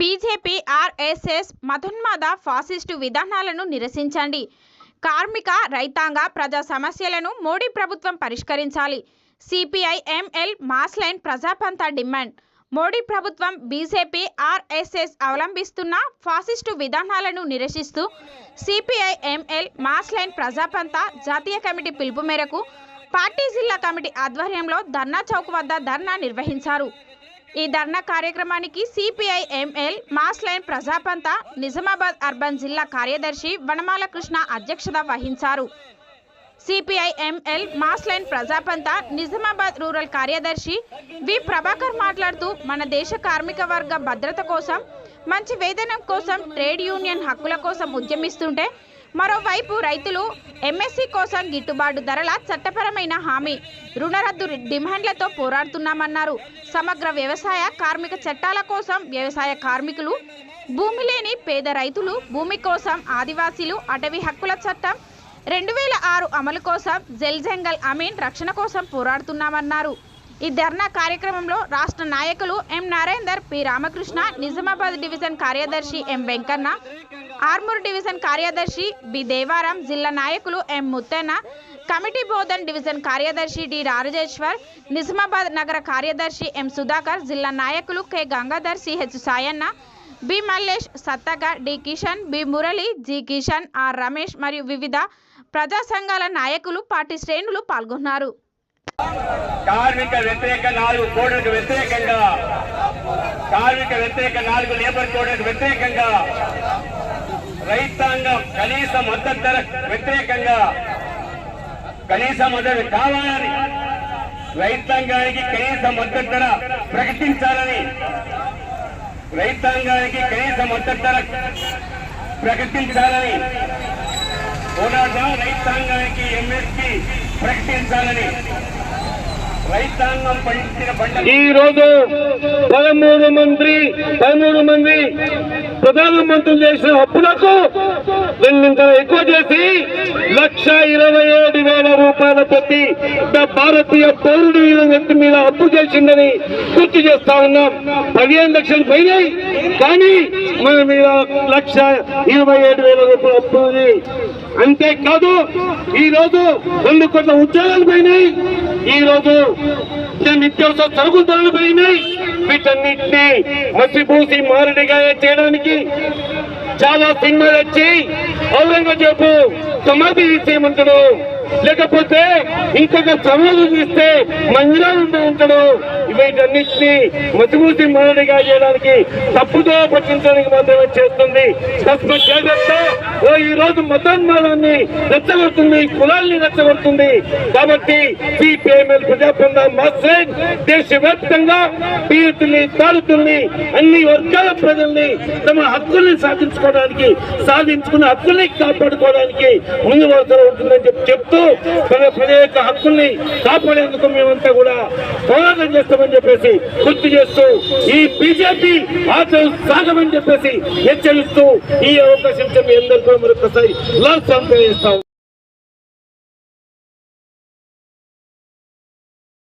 BJP RSS మతోన్మాద fascist విధానాలను నిరసించండి. కార్మిక రైతాంగ ప్రజా సమస్యలను మోడీ ప్రభుత్వం పరిష్కరించాలి. CPI ML mass line Prajapantha demand. Modi ప్రభుత్వం బీజేపీ ఆర్ఎస్ఎస్ అవలంబిస్తున్న ఫాసిస్టు విధానాలను నిరసిస్తూ CPI ML mass line Prajapantha జాతీయ కమిటీ పిలుపు మేరకు పార్టీ జిల్లా కమిటీ ఆధ్వర్యంలో ధర్నా చౌక్ వద్ద ధర్నా నిర్వహించారు. ఈ ధర్నా కార్యక్రమానికి CPI ML mass line Prajapantha Nizamabad urban జిల్లా కార్యదర్శి వనమాల కృష్ణ అధ్యక్షత వహించారు. CPI ML mass line Prajapantha Nizamabad rural కార్యదర్శి వి ప్రభాకర్ మాట్లాడుతూ మన దేశ కార్మిక వర్గ భద్రత కోసం మంచి వేతనం కోసం ట్రేడ్ యూనియన్ హక్కుల కోసం ఉద్యమిస్తుంటే మరోవైపు రైతులు ఎంఎస్సీ కోసం గిట్టుబాటు ధరల చట్టపరమైన హామీ రుణరద్దు డిమాండ్లతో పోరాడుతున్నామన్నారు. సమగ్ర వ్యవసాయ కార్మిక చట్టాల కోసం వ్యవసాయ కార్మికులు భూమి లేని పేద రైతులు భూమి కోసం ఆదివాసీలు అటవీ హక్కుల చట్టం రెండు వేల ఆరు అమలు కోసం జెల్ జంగల్ అమీన్ రక్షణ కోసం పోరాడుతున్నామన్నారు. ఈ ధర్నా కార్యక్రమంలో రాష్ట్ర నాయకులు M Narender P Ramakrishna Nizamabad division కార్యదర్శి ఎం వెంకన్న ఆర్మూర్ డివిజన్ కార్యదర్శి బి దేవారాం జిల్లా నాయకులు M Muthanna committee Bodhan division కార్యదర్శి డి రాజేశ్వర్ నిజామాబాద్ నగర కార్యదర్శి ఎం సుధాకర్ జిల్లా నాయకులు K Gangadhar CH Sayanna B Mallesh సత్తగ D Kishan B Murali G Kishan R Ramesh మరియు వివిధ ప్రజా సంఘాల నాయకులు పార్టీ శ్రేణులు పాల్గొన్నారు. కార్మిక వ్యతిరేక నాలుగు కోడ్లకు వ్యతిరేకంగా కార్మిక వ్యతిరేక నాలుగు లేబర్ కోడ్లకు వ్యతిరేకంగా రైతాంగం కనీస మద్దతు ధర వ్యతిరేకంగా కనీస మద్దతు కావాలని రైతాంగానికి కనీస మద్దతు ధర ప్రకటించాలని రైతాంగానికి కనీస మద్దతు ధర ప్రకటించాలని పోరాటం రైతాంగానికి ఎంఎస్పీ ప్రకటించాలని ఈ రోజు పదమూడు మంది పదమూడు మంది ప్రధానమంత్రులు చేసిన అప్పులకు రెండింతల ఎక్కువ చేసి లక్ష ఇరవై ఏడు వేల రూపాయల ప్రతి భారతీయ పౌరుడు మీద వ్యక్తి మీద అప్పు చేసిందని గుర్తు చేస్తా ఉన్నాం. పదిహేను లక్షలు పోయినాయి కానీ మన మీద లక్ష ఇరవై ఏడు వేల రూపాయల అప్పు ఉంది. అంతేకాదు ఈ రోజు రెండు కోట్ల ఉద్యోగాలు పోయినాయి. ఈ రోజు నిత్యావసర సరుకుల ధరలు పెరిగినాయి. వీటన్నిటిని మసిపూసి మారడిగా చేయడానికి చాలా సినిమాలు వచ్చి ఔరంగజేబు సమాధి తీసేయమంటాడు లేకపోతే ఇంకొక సమాధి తీస్తే మందిరాలు ఉంటాడు. వీటన్నిటిని మసిపూసి మారడిగా చేయడానికి తప్పుతో పట్టించడానికి మాత్రమే చేస్తుంది. తస్మ జాగ్రత్త. ఓ ఈ రోజు మతాన్మానాన్ని రెచ్చగొడుతుంది కులాల్ని రెచ్చగొడుతుంది. కాబట్టి సిపిఎంఎల్ ప్రజాపంద మాస్టర్ దేశవ్యాప్తంగా పీడితుల్ని తాడుతుల్ని అన్ని వర్గాల ప్రజల్ని తమ హక్కుల్ని సాధించుకోవడానికి సాధించుకున్న హక్కుల్ని కాపాడుకోవడానికి ముందు వరుసలో ఉంటుందని చెప్పి చెప్తూ తన ప్రజల యొక్క హక్కుల్ని కాపాడేందుకు మేమంతా కూడా పోరాటం సాగమని చెప్పేసి గుర్తు చేస్తూ ఈ బీజేపీ ఆటలు సాగమని చెప్పేసి హెచ్చరిస్తూ ఈ అవకాశం చెప్పి అందరికీ మరొకసారి లాస్ట్ చేస్తాం